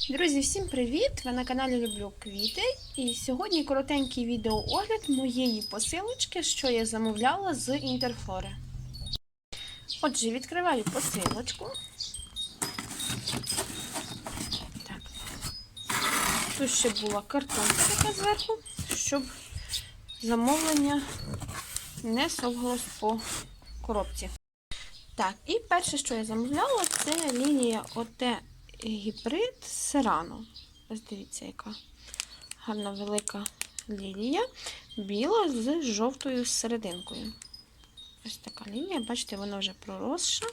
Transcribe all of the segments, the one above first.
Друзі, всім привіт! Ви на каналі Люблю Квіти. І сьогодні коротенький відеоогляд моєї посилочки, що я замовляла з Інтерфлори. Отже, відкриваю посилочку. Так. Тут ще була картонка така зверху, щоб замовлення не совгалось по коробці. Так, і перше, що я замовляла, це лінія ОТ гібрид Серано. Ось дивіться, яка гарна велика лілія. Біла з жовтою серединкою. Ось така лінія, бачите, вона вже проросша.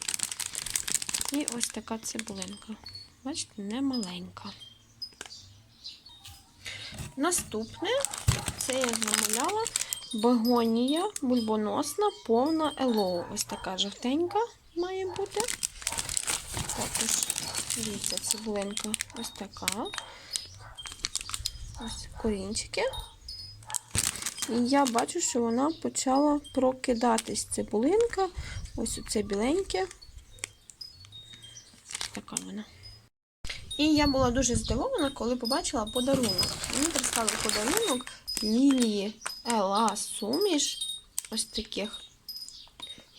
І ось така цибулинка. Бачите, не маленька. Наступне, це я замовляла бегонія бульбоносна, повна елоу. Ось така жовтенька має бути. Також, дивіться, цибулинка ось така. Ось корінчики. І я бачу, що вона почала прокидатись цибулинка. Ось оце біленьке. Ось така вона. І я була дуже здивована, коли побачила подарунок. Мені прислали подарунок лілії Ела Суміш. Ось таких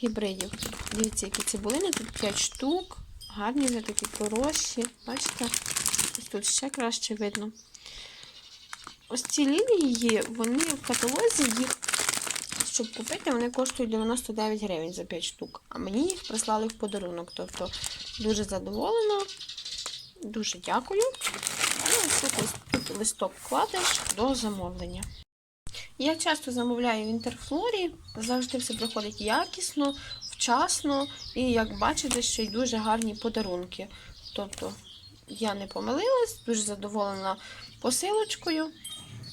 гібридів. Дивіться, які цибулини, тут 5 штук. Гарні вже такі пророщі. Бачите? Ось тут ще краще видно. Ось ці лілії, вони в каталозі їх, щоб купити, вони коштують 99 гривень за 5 штук. А мені їх прислали в подарунок. Тобто дуже задоволена. Дуже дякую. І ось тут, ось тут листок кладеш до замовлення. Я часто замовляю в інтерфлорі, завжди все приходить якісно, вчасно, і як бачите, ще й дуже гарні подарунки. Тобто я не помилилась, дуже задоволена посилочкою.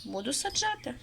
Буду саджати.